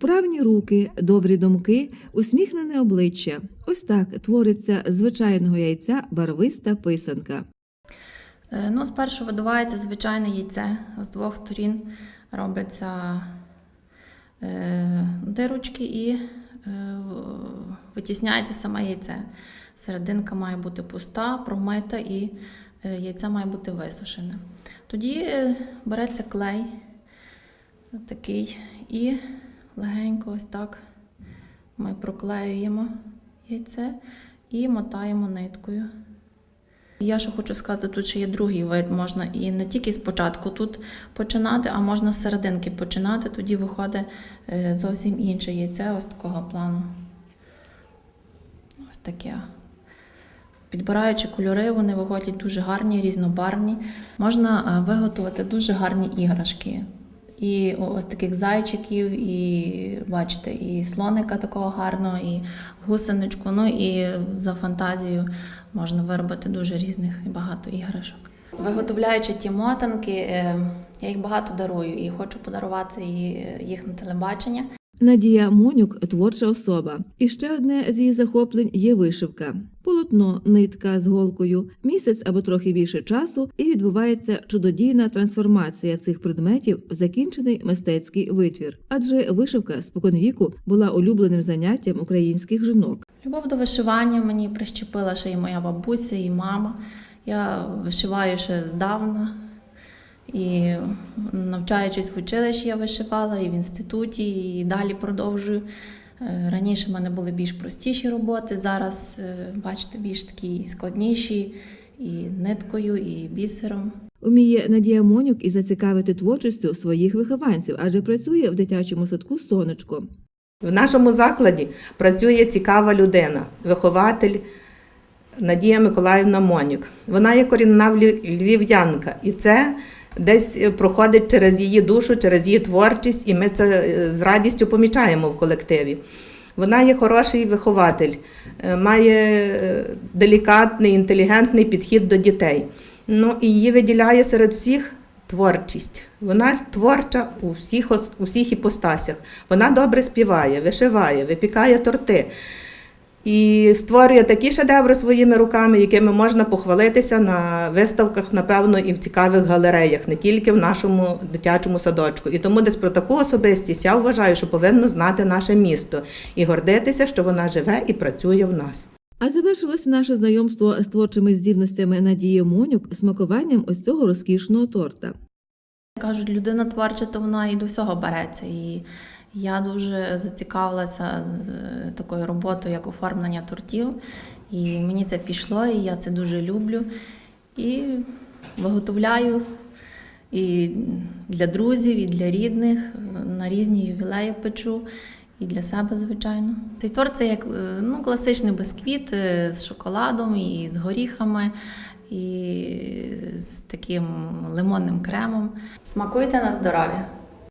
Вправні руки, добрі думки, усміхнене обличчя. Ось так твориться з звичайного яйця барвиста писанка. Е, Ну, спершу видувається звичайне яйце. З двох сторін робляться е, дирочки і е, витісняється саме яйце. Серединка має бути пуста, промита і яйце має бути висушене. Тоді береться клей такий і легенько ось так ми проклеюємо яйце і мотаємо ниткою. Я ще хочу сказати, тут ще є другий вид. Можна і не тільки спочатку тут починати, а можна з серединки починати. Тоді виходить е, зовсім інше яйце, ось такого плану. Ось таке. Підбираючи кольори, вони виходять дуже гарні, різнобарвні. Можна е, виготовити дуже гарні іграшки. І ось таких зайчиків, і бачите, і слоника такого гарного, і гусеничку. Ну і за фантазію можна виробити дуже різних і багато іграшок. Виготовляючи ті мотанки, е, я їх багато дарую і хочу подарувати їх на телебачення. Надія Монюк творча особа. І ще одне з її захоплень є вишивка. Полотно, нитка з голкою, місяць або трохи більше часу, і відбувається чудодійна трансформація цих предметів в закінчений мистецький витвір. Адже вишивка споконвіку була улюбленим заняттям українських жінок. Любов до вишивання мені прищепила ще і моя бабуся, і мама. Я вишиваю ще здавна. І навчаючись в училищі, я вишивала і в інституті, і далі продовжую. Е, Раніше в мене були більш простіші роботи, зараз, е, бачите, більш такі складніші і ниткою, і бісером. Вміє Надія Монюк і зацікавити творчістю своїх вихованців, адже працює в дитячому садку сонечко. В нашому закладі працює цікава людина, вихователь Надія Миколаївна Монюк. Вона є корінна львів'янка, і це десь е, проходить через її душу, через її творчість, і ми це е, з радістю помічаємо в колективі. Вона є хороший вихователь, е, має делікатний, інтелігентний підхід до дітей. Ну і її виділяє серед всіх творчість. Вона творча у всіх, у всіх іпостасях. Вона добре співає, вишиває, випікає торти. І створює такі шедеври своїми руками, якими можна похвалитися на виставках, напевно, і в цікавих галереях, не тільки в нашому дитячому садочку. І тому десь про таку особистість я вважаю, що повинно знати наше місто і гордитися, що вона живе і працює в нас. А завершилось наше знайомство з творчими здібностями Надії Монюк смакуванням ось цього розкішного торта. Кажуть, людина творча, то вона і до всього береться. І я дуже зацікавилася такою роботою, як оформлення тортів. І мені це пішло, і я це дуже люблю. І виготовляю і для друзів, і для рідних, на різні ювілеї печу. І для себе, звичайно. Цей торт це як ну, класичний бисквіт е, з шоколадом і з горіхами, і з таким лимонним кремом. Смакуйте на здоров'я!